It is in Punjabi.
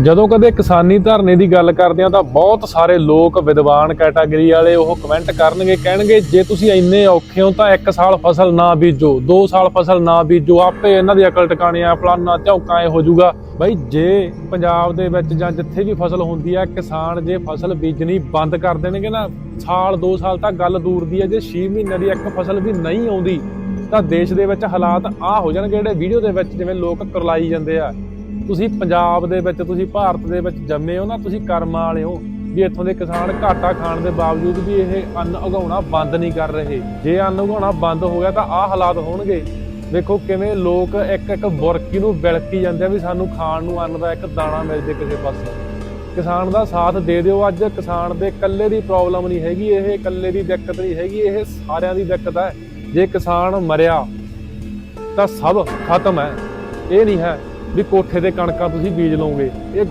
ਜਦੋਂ ਕਦੇ ਕਿਸਾਨੀ ਧਰਨੇ ਦੀ ਗੱਲ ਕਰਦੇ ਆ ਤਾਂ ਬਹੁਤ ਸਾਰੇ ਲੋਕ ਵਿਦਵਾਨ ਕੈਟਾਗਰੀ ਵਾਲੇ ਉਹ ਕਮੈਂਟ ਕਰਨਗੇ, ਕਹਿਣਗੇ, ਜੇ ਤੁਸੀਂ ਇੰਨੇ ਔਖੇ ਹੋ ਤਾਂ ਇੱਕ ਸਾਲ ਫਸਲ ਨਾ ਬੀਜੋ 2 ਸਾਲ ਫਸਲ ਨਾ ਬੀਜੋ, ਆਪੇ ਇਹਨਾਂ ਦੀ ਅਕਲ ਟਿਕਾਣੀ ਆ, ਫਲਾਨਾ ਝੌਂਕਾ ਇਹ ਹੋ ਜਾਊਗਾ ਬਈ ਜੇ ਪੰਜਾਬ ਦੇ ਵਿੱਚ ਜਾਂ ਜਿੱਥੇ ਵੀ ਫਸਲ ਹੁੰਦੀ ਆ, ਕਿਸਾਨ ਜੇ ਫਸਲ ਬੀਜਣੀ ਬੰਦ ਕਰ ਦੇਣਗੇ ਨਾ, ਸਾਲ 2 ਸਾਲ ਤਾਂ ਗੱਲ ਦੂਰ ਦੀ ਹੈ ਜੇ 6 ਮਹੀਨੇ ਦੀ ਇੱਕ ਫਸਲ ਵੀ ਨਹੀਂ ਆਉਂਦੀ ਤਾਂ ਦੇਸ਼ ਦੇ ਵਿੱਚ ਹਾਲਾਤ ਆ ਹੋ ਜਾਣਗੇ ਜਿਹੜੇ ਵੀਡੀਓ ਦੇ ਵਿੱਚ ਜਿਵੇਂ ਲੋਕ ਕਰਲਾਈ ਜਾਂਦੇ ਆ। ਤੁਸੀਂ ਪੰਜਾਬ ਦੇ ਵਿੱਚ, ਤੁਸੀਂ ਭਾਰਤ ਦੇ ਵਿੱਚ ਜੰਮੇ ਹੋ ਨਾ, ਤੁਸੀਂ ਕਰਮਾਂ ਵਾਲੇ ਹੋ, ਵੀ ਇੱਥੋਂ ਦੇ ਕਿਸਾਨ ਘਾਟਾ ਖਾਣ ਦੇ ਬਾਵਜੂਦ ਵੀ ਇਹ ਅੰਨ ਉਗਾਉਣਾ ਬੰਦ ਨਹੀਂ ਕਰ ਰਹੇ। ਜੇ ਅੰਨ ਉਗਾਉਣਾ ਬੰਦ ਹੋ ਗਿਆ ਤਾਂ ਆਹ ਹਾਲਾਤ ਹੋਣਗੇ। ਦੇਖੋ ਕਿਵੇਂ ਲੋਕ ਇੱਕ ਇੱਕ ਬੁਰਕੀ ਨੂੰ ਬਿਲਕੀ ਜਾਂਦੇ ਆ ਵੀ ਸਾਨੂੰ ਖਾਣ ਨੂੰ ਅੰਨ ਦਾ ਇੱਕ ਦਾਣਾ ਮਿਲ ਜੇ ਕਿਸੇ ਪਾਸੋਂ। ਕਿਸਾਨ ਦਾ ਸਾਥ ਦੇ ਦਿਓ ਅੱਜ, ਕਿਸਾਨ ਦੇ ਇਕੱਲੇ ਦੀ ਪ੍ਰੋਬਲਮ ਨਹੀਂ ਹੈਗੀ, ਇਹ ਇਕੱਲੇ ਦੀ ਦਿੱਕਤ ਨਹੀਂ ਹੈਗੀ, ਇਹ ਸਾਰਿਆਂ ਦੀ ਦਿੱਕਤ ਹੈ। ਜੇ ਕਿਸਾਨ ਮਰਿਆ ਤਾਂ ਸਭ ਖਤਮ ਹੈ। ਇਹ ਨਹੀਂ ਹੈ ਵੀ ਕੋਠੇ ਤੇ ਕਣਕਾਂ ਤੁਸੀਂ ਬੀਜ ਲਓਗੇ। ਇਹ